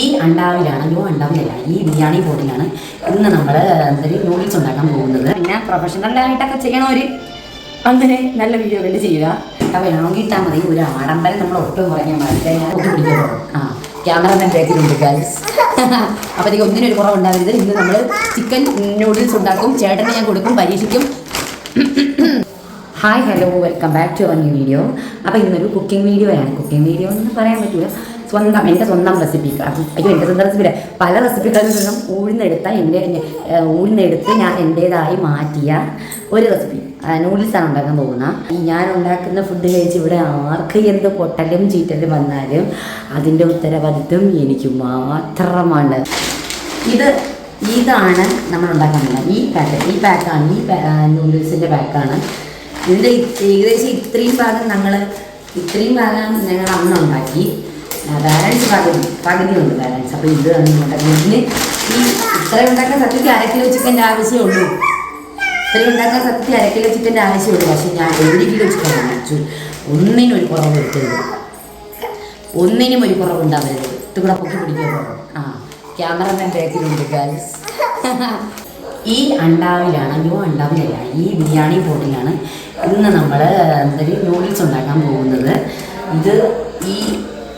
ഈ അണ്ടാവിലാണ് ന്യൂ അണ്ടാവിലല്ല ഈ ബിരിയാണി പോട്ടിലാണ് ഇന്ന് നമ്മൾ എന്തൊരു നൂഡിൽസ് ഉണ്ടാക്കാൻ പോകുന്നത്. പിന്നെ പ്രൊഫഷണലായിട്ടൊക്കെ ചെയ്യണവർ അങ്ങനെ നല്ല വീഡിയോ വീഡിയോകൾ ചെയ്യുക. അപ്പം വേണമെങ്കിൽ ഇട്ടാൽ മതി. ഒരു ആഡംബരം നമ്മൾ ഒട്ടും കുറഞ്ഞാൽ മതി ഞാൻ ക്യാമറ ആ ക്യാമറമാൻ ബാക്കിലുണ്ട് ഗൈസ് അപ്പോഴത്തേക്ക് ഒന്നിനൊരു കുറവുണ്ടാവരുത്. ഇന്ന് നമ്മൾ ചിക്കൻ നൂഡിൽസ് ഉണ്ടാക്കും. ചേട്ടന് ഞാൻ കൊടുക്കും പരീക്ഷിക്കും. Hi hello welcome back to our new video അപ്പോൾ ഇന്നൊരു കുക്കിംഗ് വീഡിയോ ആണ്. കുക്കിംഗ് വീഡിയോ എന്ന് പറയാൻ പറ്റില്ല. സ്വന്തം എന്റെ സ്വന്തം റെസിപ്പി അയ്യോ എന്റെ സ്വന്തം റെസിപ്പി പല റെസിപ്പികളിൽ നിന്നും ഊഴ്ന്നെടുത്ത എന്റെ ഊഴ്ന്നെടുത്ത് ഞാൻ എന്റേതായി മാറ്റിയ ഒരു റെസിപ്പി നൂഡിൽസാണ് ഉണ്ടാക്കാൻ പോകുന്നത് ഈ ഞാൻ ഉണ്ടാക്കുന്ന ഫുഡ് കഴിച്ച് ഇവിടെ ആർക്ക് എന്ത് പൊട്ടലും ചീറ്റലും വന്നാലും അതിന്റെ ഉത്തരവാദിത്വം എനിക്ക് മാത്രമാണ്. ഇത് ഇതാണ് നമ്മൾ ഉണ്ടാക്കാൻ പോകുന്നത്. ഈ പാക്ക് ഈ പാക്കാണ് ഈ നൂഡിൽസിന്റെ പാക്കാണ് ഇതിന്റെ ഏകദേശം ഇത്രയും ഭാഗം ഞങ്ങൾ ഇത്രയും ഭാഗം ഞങ്ങൾ അന്ന് ഉണ്ടാക്കി. ബാലൻസ് പകുതി ഉണ്ട് ബാലൻസ് അപ്പോൾ ഇത് അന്ന് ഇതിന് ഈ ഇത്രയും ഉണ്ടാക്കാൻ സത്യത്തിൽ അര കിലോ ചിക്കന്റെ ആവശ്യമേ ഉള്ളൂ. ഇത്രയും ഉണ്ടാക്കാൻ സത്യത്തിൽ അര കിലോ ചിക്കന്റെ ആവശ്യമുള്ളൂ പക്ഷേ ഞാൻ ഒരു കിലോ ചിക്കൻ വാങ്ങിച്ചു. ഒന്നിനും ഒരു കുറവ് വരുത്തരുത്. ഒന്നിനും ഒരു കുറവുണ്ടാവരുത് ഇത് കൂടെ പൊക്കി പിടിക്കുമോ ആ ക്യാമറമാൻ ബാക്കിലുണ്ട് ഗാൽസ് ഈ അണ്ടാവിലാണ് ന്യൂ അണ്ടാവിലല്ല. ഈ ബിരിയാണി പോട്ടിലാണ് ഇന്ന് നമ്മൾ എന്തൊരു നൂഡിൽസ് ഉണ്ടാക്കാൻ പോകുന്നത്. ഇത് ഈ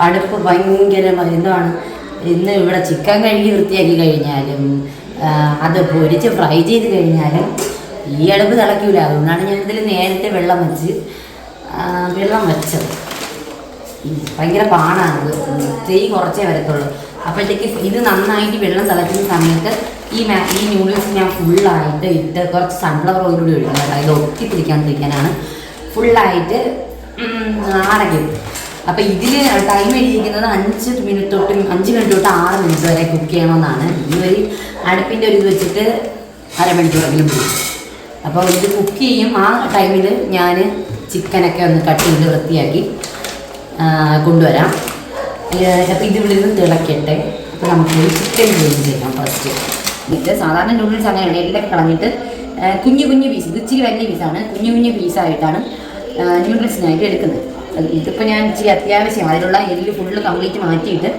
അടുപ്പ് ഭയങ്കര എന്താണ്? ഇന്ന് ഇവിടെ ചിക്കൻ കഴുകി വൃത്തിയാക്കി കഴിഞ്ഞാലും അത് പൊരിച്ച് ഫ്രൈ ചെയ്ത് കഴിഞ്ഞാലും ഈ അടുപ്പ് തിളയ്ക്കൂല. അതുകൊണ്ടാണ് ഞാൻ ഇതിൽ നേരത്തെ വെള്ളം വെച്ച് വെള്ളം വെച്ചത്. ഭയങ്കര പാടാണ് തീ കുറച്ചേ വരത്തുള്ളൂ. അപ്പോഴത്തേക്ക് ഇത് നന്നായിട്ട് വെള്ളം തിളയ്ക്കുന്ന സമയത്ത് ഈ മാ ഈ ന്യൂഡിൽസ് ഞാൻ ഫുള്ളായിട്ട് ഇട്ട് കുറച്ച് സൺഫ്ലവർ ഓയിൽ കൂടി ഒഴിക്കുന്നത് അതായത് ഒട്ടി പിടിക്കാണ്ടിരിക്കാനാണ് ഫുള്ളായിട്ട് അടയ്ക്കും അപ്പോൾ ഇതിൽ ടൈം എഴുതിയിരിക്കുന്നത് അഞ്ച് മിനിറ്റ് തൊട്ട് അഞ്ച് മിനിറ്റ് തൊട്ട് ആറ് മിനിറ്റ് വരെ കുക്ക് ചെയ്യണമെന്നാണ്. ഈ ഒരു അടുപ്പിന്റെ ഒരു ഇത് വെച്ചിട്ട് അരമണിക്കൂറെങ്കിലും പോകും അപ്പോൾ ഇത് കുക്ക് ചെയ്യും. ആ ടൈമിൽ ഞാൻ ചിക്കനൊക്കെ ഒന്ന് കട്ട് ചെയ്ത് വൃത്തിയാക്കി കൊണ്ടുവരാം. അപ്പോൾ ഇത് ഇവിടെ നിന്ന് തിളക്കട്ടെ. അപ്പോൾ നമുക്ക് ചിക്കൻ ഗ്രേവി ചെയ്യാം ഫസ്റ്റ് എന്നിട്ട് സാധാരണ നൂഡിൽസ് അങ്ങനെയാണ് എല്ലാം കളഞ്ഞിട്ട് കുഞ്ഞു കുഞ്ഞു പീസ് ഇത് ഇച്ചിരി വലിയ പീസാണ് കുഞ്ഞു കുഞ്ഞു പീസായിട്ടാണ് നൂഡിൽസിനായിട്ട് എടുക്കുന്നത്. ഇതിപ്പോൾ ഞാൻ ഇച്ചിരി അത്യാവശ്യം അതിലുള്ള എല്ല് ഫുള്ള് കംപ്ലീറ്റ് മാറ്റിയിട്ട്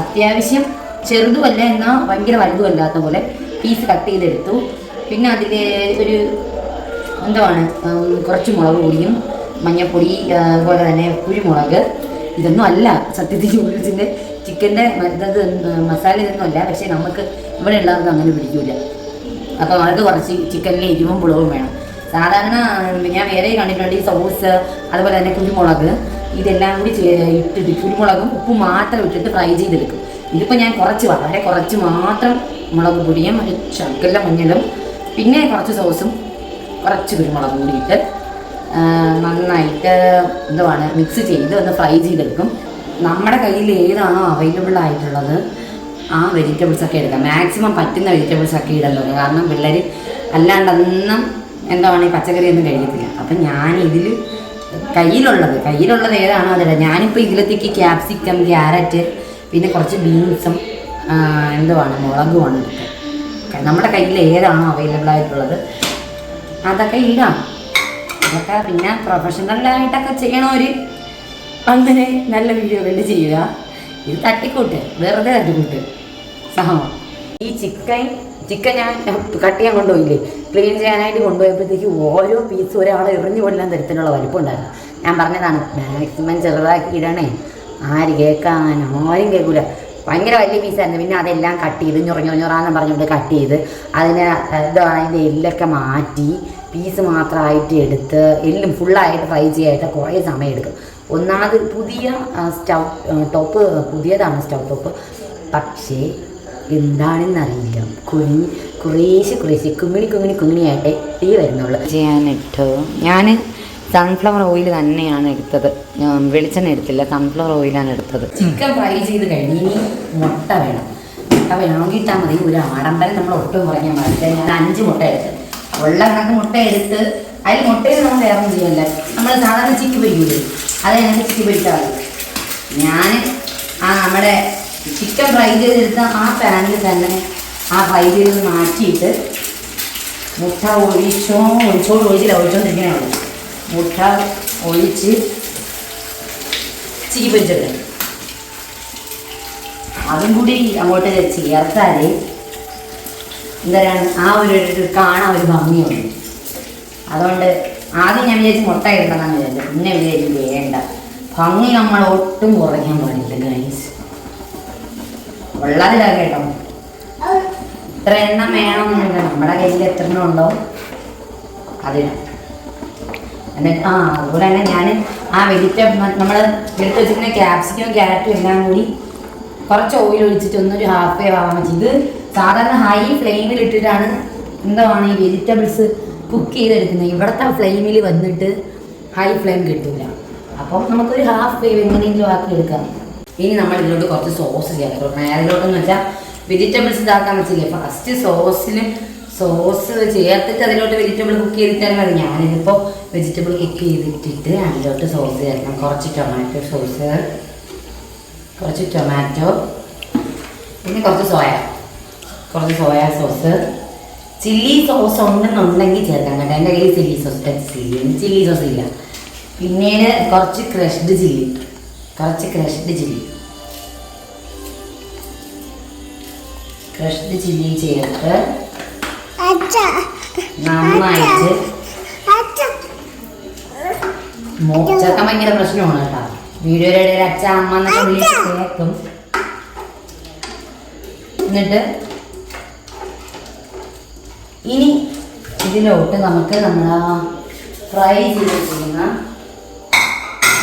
അത്യാവശ്യം ചെറുതുമല്ല എന്നാൽ ഭയങ്കര വലുതുമല്ലാത്ത പോലെ പീസ് കട്ട് ചെയ്തെടുത്തു. പിന്നെ അതിൽ ഒരു എന്താണ് കുറച്ച് മുളക് പൊടിയും മഞ്ഞപ്പൊടി അതുപോലെ തന്നെ കുരുമുളക്. ഇതൊന്നും അല്ല സത്യത്തിൽ നൂഡിൽസിന്റെ ചിക്കന്റെ മറ്റത് മസാല ഇതൊന്നും അല്ല. പക്ഷേ നമുക്ക് ഇവിടെ ഉള്ളവർക്ക് അങ്ങനെ പിടിക്കില്ല അപ്പോൾ അവർക്ക് കുറച്ച് ചിക്കനിൽ എരിവും പുളവും വേണം. സാധാരണ ഞാൻ വേറെ കണ്ടിട്ടുണ്ട് ഈ സോസ് അതുപോലെ തന്നെ കുരുമുളക്. ഇതെല്ലാം കൂടി ഇട്ടിട്ട് കുരുമുളകും ഉപ്പും മാത്രം ഇട്ടിട്ട് ഫ്രൈ ചെയ്തെടുക്കും. ഇതിപ്പോൾ ഞാൻ കുറച്ച് വളരെ കുറച്ച് മാത്രം മുളക് പൊടിയും ഒരു ചക്കല മഞ്ഞളും പിന്നെ കുറച്ച് സോസും കുറച്ച് കുരുമുളക് കൂടിയിട്ട് നന്നായിട്ട് എന്തുവാണ് മിക്സ് ചെയ്ത് ഒന്ന് ഫ്രൈ ചെയ്തെടുക്കും. നമ്മുടെ കയ്യിൽ ഏതാണോ അവൈലബിൾ ആയിട്ടുള്ളത് ആ വെജിറ്റബിൾസ് ഒക്കെ എടുക്കാം. മാക്സിമം പറ്റുന്ന വെജിറ്റബിൾസ് ഒക്കെ ഇടല്ലോ. കാരണം പിള്ളേർ അല്ലാണ്ടൊന്നും എന്താണ് ഈ പച്ചക്കറി ഒന്നും കഴിക്കത്തില്ല. അപ്പം ഞാൻ ഇതിൽ കയ്യിലുള്ളത് കയ്യിലുള്ളത് ഏതാണോ അതല്ല. ഞാനിപ്പോൾ ഇതിലത്തേക്ക് ക്യാപ്സിക്കം ക്യാരറ്റ് പിന്നെ കുറച്ച് ബീൻസും എന്തുവാണ് മുളകുമാണ് നമ്മുടെ കയ്യിൽ ഏതാണോ അവൈലബിൾ ആയിട്ടുള്ളത് അതൊക്കെ ഇടാം. അതൊക്കെ പിന്നെ പ്രൊഫഷണലായിട്ടൊക്കെ ചെയ്യണവർ അങ്ങനെ നല്ല വീഡിയോ വീഡിയോകൾ ചെയ്യുക. ഇത് തട്ടിക്കൂട്ട് വെറുതെ തട്ടിക്കൂട്ട്. സഹോ ഈ ചിക്കൻ ചിക്കൻ ഞാൻ കട്ട് ചെയ്യാൻ കൊണ്ടുപോയില്ലേ? ക്ലീൻ ചെയ്യാനായിട്ട് കൊണ്ടുപോയപ്പോഴത്തേക്ക് ഓരോ പീസ് ഒരാൾ എറിഞ്ഞു കൊല്ലാൻ തരത്തിലുള്ള വലിപ്പം ഉണ്ടായിരുന്നു. ഞാൻ പറഞ്ഞതാണ് മാക്സിമം ചെറുതാക്കി ഇടണേ. ആര് കേൾക്കാൻ? ആരും കേൾക്കൂല. ഭയങ്കര വലിയ പീസായിരുന്നു പിന്നെ അതെല്ലാം കട്ട് ചെയ്ത് ഞൊറഞ്ഞു ഞൊറാന്ന് പറഞ്ഞുകൊണ്ട് കട്ട് ചെയ്ത് അതിന് എന്താ അതിന്റെ എല്ലൊക്കെ മാറ്റി പീസ് മാത്രമായിട്ട് എടുത്ത് എല്ലും ഫുള്ളായിട്ട് ഫ്രൈ ചെയ്യാനായിട്ട് കുറേ സമയം എടുക്കും. ഒന്നാമത് പുതിയ സ്റ്റൗ ടോപ്പ് പുതിയതാണ് സ്റ്റൗ ടോപ്പ് പക്ഷേ എന്താണെന്നറിയില്ല. കുഞ്ഞി കുറേശ്ശെ കുറേശ്ശെ കുങ്ങിണി കുങ്ങിണി കുമിണിയായിട്ടേ തീ വരുന്നുള്ളൂ. ചെയ്യാനിട്ട്? ഞാൻ സൺഫ്ലവർ ഓയിൽ തന്നെയാണ് എടുത്തത്. വെളിച്ചെണ്ണ എടുത്തില്ല. സൺഫ്ലവർ ഓയിലാണ് എടുത്തത്. ചിക്കൻ ഫ്രൈ ചെയ്ത് കഴിഞ്ഞ് ഇനി മുട്ട വേണം. മുട്ട വേണമെങ്കിൽ ഇട്ടാൽ മതി. ഒരു ആഡംബരം നമ്മൾ ഒട്ടും കുറഞ്ഞാൽ മതി ഞാൻ അഞ്ച് മുട്ട എടുത്ത്. ഉള്ള കണക്ക് മുട്ട എടുത്ത് അതിൽ മുട്ടയിൽ നമ്മൾ വേറെ ഒന്നും ചെയ്യല്ല നമ്മൾ സാധാരണ ചിക്കി പിടിക്കൂലേ അത് ഞങ്ങൾക്ക് ചിക്കി പിടിച്ചാൽ മതി. ഞാൻ ആ നമ്മുടെ ചിക്കൻ ഫ്രൈ ചെയ്തെടുത്ത ആ പാനിൽ തന്നെ ആ ഫ്രൈ ചെയ്ത് മാറ്റിയിട്ട് മുട്ട ഒഴിച്ചോ ഒഴിച്ചോട് ഒഴിച്ചില്ല ഒഴിച്ചോണ്ടിരിക്കണേ മുട്ട ഒഴിച്ച് ചിക്കി പൊരിച്ചെടുക്കും. അതും കൂടി അങ്ങോട്ട് ചേർത്താൽ എന്താണ് ആ ഒരു കാണാൻ ഒരു ഭംഗിയുണ്ട്. അതുകൊണ്ട് ആദ്യം ഞാൻ വിചാരിച്ച് മുട്ട ഇടണമെന്ന് വിചാരിച്ചു പിന്നെ വിചാരിച്ചു വേണ്ട. ഭംഗി നമ്മൾ ഒട്ടും കുറയ്ക്കാൻ പാടില്ല ഗൈസ് വളരെ കേട്ടോ. ഇത്ര എണ്ണം വേണമെന്നില്ല നമ്മുടെ കയ്യിൽ എത്ര എണ്ണം ഉണ്ടോ? അതിടാം എന്നിട്ട് ആ അതുപോലെ തന്നെ ഞാൻ ആ വെജിറ്റബിൾ നമ്മൾ എടുത്ത് വെച്ചിരിക്കുന്ന ക്യാപ്സിക്കും ക്യാരറ്റും എല്ലാം കൂടി കുറച്ച് ഓയിൽ ഒഴിച്ചിട്ട് ഒന്നൊരു ഹാഫ് വേവ് ആവാൻ വെച്ചു ഇത് സാധാരണ ഹൈ ഫ്ലെയിമിൽ ഇട്ടിട്ടാണ് എന്താണ് ഈ വെജിറ്റബിൾസ് കുക്ക് ചെയ്തെടുക്കുന്നത്. ഇവിടുത്തെ ഫ്ലെയിമിൽ വന്നിട്ട് ഹൈ ഫ്ലെയിം കിട്ടില്ല അപ്പം നമുക്കൊരു ഹാഫ് വേവ് എങ്ങനെയെങ്കിലും ആക്കി എടുക്കാം. ഇനി നമ്മൾ ഇതിലോട്ട് കുറച്ച് സോസ് ചേർക്കണം നേരലോട്ടെന്ന് വെച്ചാൽ വെജിറ്റബിൾസ് ഇതാക്കാൻ വെച്ചില്ലേ? ഫസ്റ്റ് സോസിന് സോസ് ചേർത്തിട്ട് അതിലോട്ട് വെജിറ്റബിൾ കുക്ക് ചെയ്തിട്ടാണ് മതി. ഞാനിതിപ്പോൾ വെജിറ്റബിൾ കുക്ക് ചെയ്തിട്ടിട്ട് അതിലോട്ട് സോസ് ചേർക്കണം. കുറച്ച് ടൊമാറ്റോ സോസ് കുറച്ച് ടൊമാറ്റോ പിന്നെ കുറച്ച് സോയ കുറച്ച് സോയ സോസ് ചില്ലി സോസ് ഉണ്ടെന്നുണ്ടെങ്കിൽ ചേർക്കാം കേട്ടോ. എന്റെ കയ്യിൽ chilli sauce chilli chilli sauce ഇല്ല. പിന്നീട് കുറച്ച് ക്രഷ്ഡ് ചില്ലി കുറച്ച് ക്രഷ്ഡ് ചില്ലി. ക്രഷ്ഡ് ചില്ലി ചേർത്ത് നന്നായിട്ട് ചേർക്കാൻ ഭയങ്കര പ്രശ്നമാണ് കേട്ടോ. വീഡിയോയുടെ ഇടയിൽ അച്ഛ അമ്മ എന്നൊക്കെ വിളിച്ച് കേൾക്കും. എന്നിട്ട് ഇനി ഇതിലോട്ട് നമുക്ക് നമ്മൾ ഫ്രൈ ചെയ്ത് വെച്ചിരിക്കുന്ന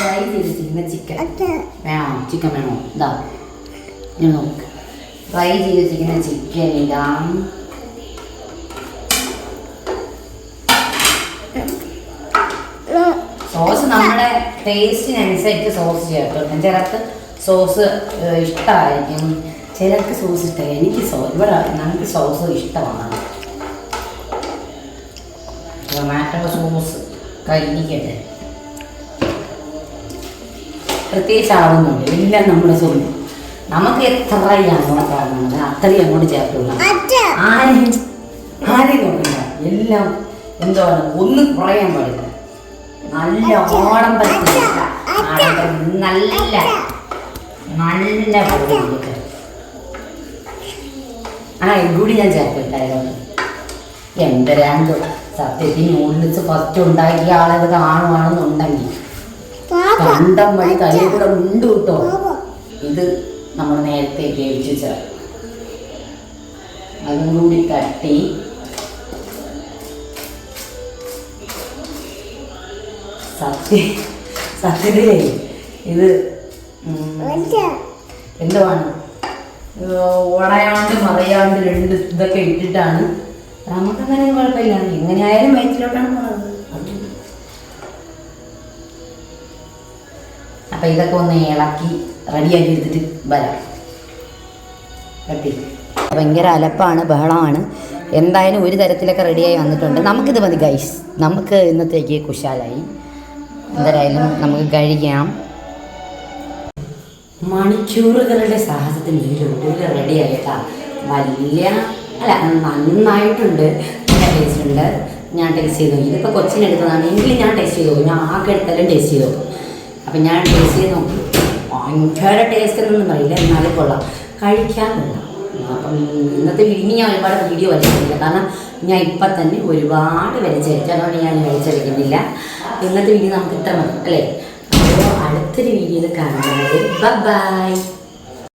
ഫ്രൈ ചെയ്ത് വെച്ചിരിക്കുന്ന ചിക്കൻ വേണോ ചിക്കൻ വേണോ. ഇതാ ഞാൻ നോക്ക്. ഫ്രൈ ചെയ്ത് വെച്ചിരിക്കുന്ന ചിക്കൻ ഇതാ. സോസ് നമ്മുടെ ടേസ്റ്റിനനുസരിച്ച് സോസ് ചേർത്തോട്ടെ ചിലർക്ക് സോസ് ഇഷ്ടമായിരിക്കും ചിലർക്ക് സോസ് ഇഷ്ടമായി എനിക്ക് സോ ഇവിടെ നമുക്ക് സോസ് ഇഷ്ടമാണ്. ടൊമാറ്റോ സോസ് കഴിക്കട്ടെ പ്രത്യേകിച്ച് ആവുന്നുണ്ട് എല്ലാം നമ്മുടെ സ്വന്തം. നമുക്ക് എത്ര അങ്ങോട്ട് കാണുന്നത് അത്രയും അങ്ങോട്ട് ചേർത്തുള്ള ആരെയും ആരെയും നോക്കില്ല എല്ലാം എന്താണ്? ഒന്നും കുറയാൻ പാടില്ല. നല്ല ഓണം നല്ല നല്ല പോലെ ആ ഇതുകൂടി ഞാൻ ചേർത്തിട്ടായിരുന്നു. എന്റെ റാങ്ക് സത്യത്തിൽ നൂഡിൽസ് ഫസ്റ്റ് ഉണ്ടാക്കിയ ആളത് കാണുവാണെന്നുണ്ടെങ്കിൽ കണ്ടം വഴി തലയിൽ കൂടെ ഉണ്ട് കിട്ടോ. ഇത് നമ്മൾ നേരത്തെ വേവിച്ച് ചേർ അതും കൂടി തട്ടി. സത്യ സത്യത്തിലേ ഇത് എന്തുവാണ്? ഉടയാണ്ട് മറയാണ്ട് രണ്ട് ഇതൊക്കെ ഇട്ടിട്ടാണ്. നമുക്കങ്ങനെ കുഴപ്പമില്ല. എങ്ങനെയായാലും വയറ്റിലോട്ടാണ് പോണത്. അപ്പൊ ഇതൊക്കെ ഒന്ന് ഇളക്കി റെഡിയാക്കി എടുത്തിട്ട് വരാം. കട്ടി. ഭയങ്കര അലപ്പാണ് ബഹളമാണ്. എന്തായാലും ഒരു തരത്തിലൊക്കെ റെഡിയായി വന്നിട്ടുണ്ട്. നമുക്കിത് മതി ഗൈസ് നമുക്ക് ഇന്നത്തേക്ക് കുശാലായി. എന്തായാലും നമുക്ക് കഴിക്കാം. മണിക്കൂറുകളുടെ സാഹസത്തിന് ഒടുവിൽ റെഡി ആയിട്ടാ. വലിയ അല്ല നന്നായിട്ടുണ്ട്. ടേസ്റ്റ് ഉണ്ട്. ഞാൻ ടേസ്റ്റ് ചെയ്തു. ഇതിപ്പോൾ കൊച്ചിനെടുത്തതാണ്. എങ്കിലും ഞാൻ ടേസ്റ്റ് ചെയ്തു. നോക്കും ഞാൻ ആകെ എടുത്താലും ടേസ്റ്റ് ചെയ്തു. നോക്കും അപ്പം ഞാൻ ടേസ്റ്റ് ചെയ്ത് നോക്കി. ഭയങ്കര ടേസ്റ്റ് എന്നൊന്നും പറയില്ല എന്നാലും കൊള്ളാം. കഴിക്കാൻ കൊള്ളാം. അപ്പം ഇന്നത്തെ വീഡിയോ ഞാൻ ഒരുപാട് വീഡിയോ വലിച്ചിട്ടില്ല കാരണം ഞാൻ ഇപ്പം തന്നെ ഒരുപാട് വലിച്ചടിച്ചു അതുകൊണ്ട് ഞാൻ വലിച്ചടിക്കുന്നില്ല ഇന്നത്തെ വീഡിയോ നമുക്ക് ഇത്ര മതി അല്ലേ? അപ്പോൾ അടുത്തൊരു വീഡിയോയിൽ കാണുന്നത് ബൈ